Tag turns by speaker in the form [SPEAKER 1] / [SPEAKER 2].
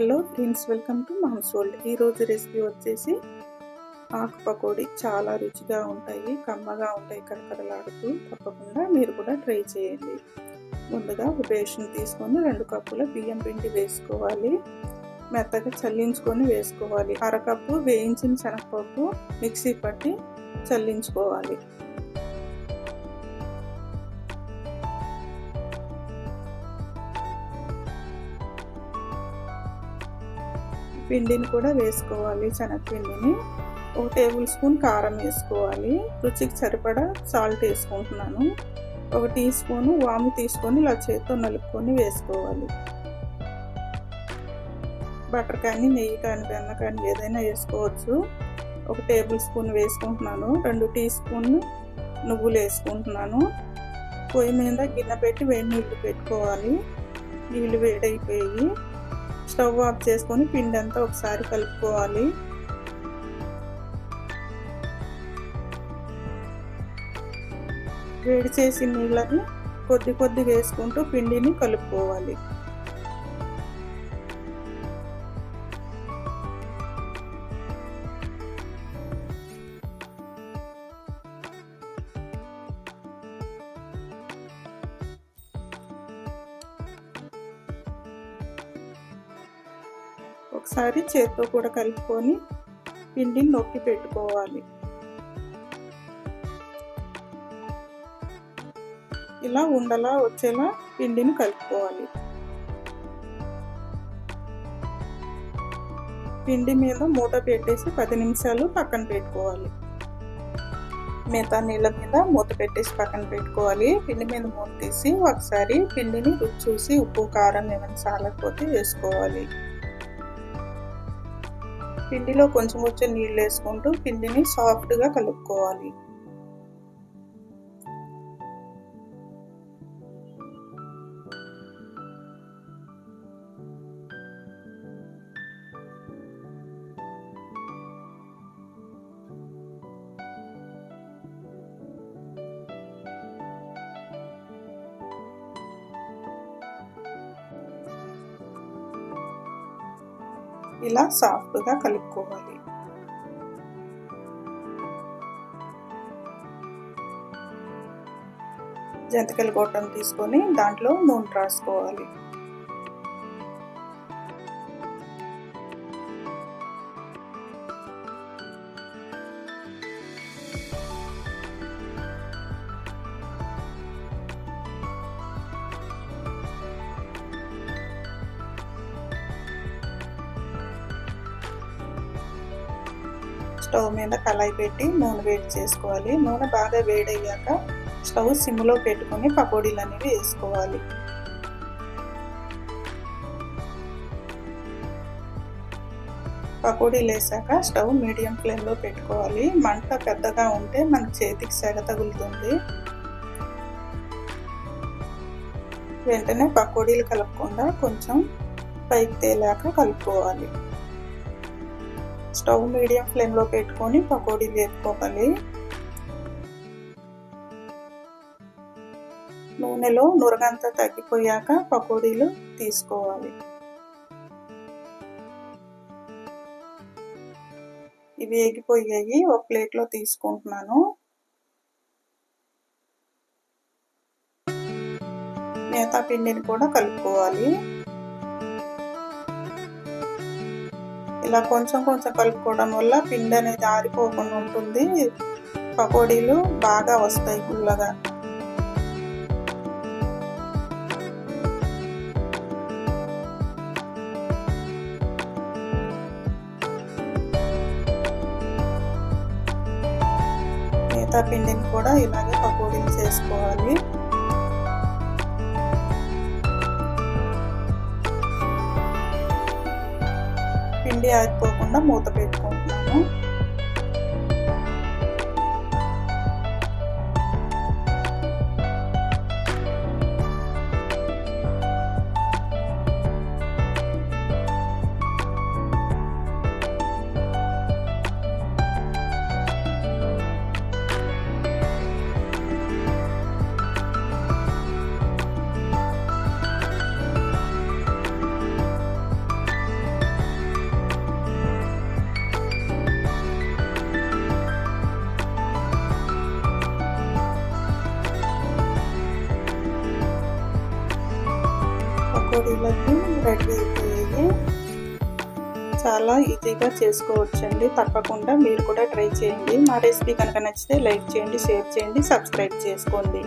[SPEAKER 1] Hello friends welcome to moms world ఈరోజు recipe వచ్చేసి ఆకు పకోడీ చాలా రుచిగా ఉంటాయి కమ్మగా ఉంటాయి కరకరలాడుతూ తప్పకుండా మీరు కూడా ట్రై చేయండి. ముందుగా ఒక బేషన్ తీసుకొని రెండు కప్పుల బియ్యం పిండి వేసుకోవాలి. మెత్తగా చల్లించుకొని వేసుకోవాలి. అరకప్పు వేయించిన శనగపప్పు మిక్సీ పట్టి చల్లించుకోవాలి. పిండిని కూడా వేసుకోవాలి శనగపిండిని. ఒక టేబుల్ స్పూన్ కారం వేసుకోవాలి. రుచికి సరిపడా సాల్ట్ వేసుకుంటున్నాను. ఒక టీ స్పూన్ వాము తీసుకొని ఇలా చేత్తో నలుపుకొని వేసుకోవాలి. బటర్ కానీ నెయ్యి కానీ వెన్న కానీ ఏదైనా వేసుకోవచ్చు. ఒక టేబుల్ స్పూన్ వేసుకుంటున్నాను. రెండు టీ స్పూన్ నువ్వులు వేసుకుంటున్నాను. పొయ్యి మీద గిన్నె పెట్టి వేడి నీళ్ళు పెట్టుకోవాలి. నీళ్ళు వేడైపోయి స్టవ్ ఆఫ్ చేసుకొని పిండి అంతా ఒకసారి కలుపుకోవాలి. వేడి చేసి నీళ్ళని కొద్ది కొద్దిగా వేసుకుంటూ పిండిని కలుపుకోవాలి. ఒకసారి చేత్తో కూడా కలుపుకొని పిండిని నొక్కి పెట్టుకోవాలి. ఇలా ఉండలా వచ్చేలా పిండిని కలుపుకోవాలి. పిండి మీద మూత పెట్టేసి పది నిమిషాలు పక్కన పెట్టుకోవాలి. మిగతా నీళ్ళ మీద మూత పెట్టేసి పక్కన పెట్టుకోవాలి. పిండి మీద మూత తీసి ఒకసారి పిండిని రుచి చూసి ఉప్పు కారం ఏమైనా చాలకపోతే వేసుకోవాలి. పిండిలో కొంచెం కొంచెం నీళ్ళు వేసుకుంటూ పిండిని సాఫ్ట్గా కలుపుకోవాలి. ఇలా సాఫ్ట్గా కలుపుకోవాలి. జంతికల గొట్టం తీసుకొని దాంట్లో నూనె రాసుకోవాలి. స్టవ్ మీద కళాయి పెట్టి నూనె వేడి చేసుకోవాలి. నూనె బాగా వేడయ్యాక స్టవ్ సిమ్లో పెట్టుకొని పకోడీలు అనేవి వేసుకోవాలి. పకోడీలు వేసాక స్టవ్ మీడియం ఫ్లేమ్లో పెట్టుకోవాలి. మంట పెద్దగా ఉంటే మన చేతికి సెగ తగులుతుంది. వెంటనే పకోడీలు కలపకుండా కొంచెం పైకి తేలాక కలుపుకోవాలి. స్టవ్ మీడియం ఫ్లేమ్లో పెట్టుకొని పకోడీలు వేపుకోవాలి. నూనెలో నురగంతా తగ్గిపోయాక పకోడీలు తీసుకోవాలి. ఇవి వేగిపోయాయి ఒక ప్లేట్లో తీసుకుంటున్నాను. మిగతా పిండిని కూడా కలుపుకోవాలి. ఇలా కొంచెం కొంచెం కలుపుకోవడం వల్ల పిండి అనేది ఆరిపోకుండా ఉంటుంది. పకోడీలు బాగా వస్తాయి పుల్లగా. మిగతా పిండిని కూడా ఇలాగే పకోడీలు చేసుకోవాలి. పిండి ఆరిపోకుండా మూత పెట్టుకుంటున్నాను పకోడీలకు రెడీ అయిపోయాయి. చాలా ఈజీగా చేసుకోవచ్చండి. తప్పకుండా మీరు కూడా ట్రై చేయండి. మా రెసిపీ కనుక నచ్చితే లైక్ చేయండి షేర్ చేయండి సబ్స్క్రైబ్ చేసుకోండి.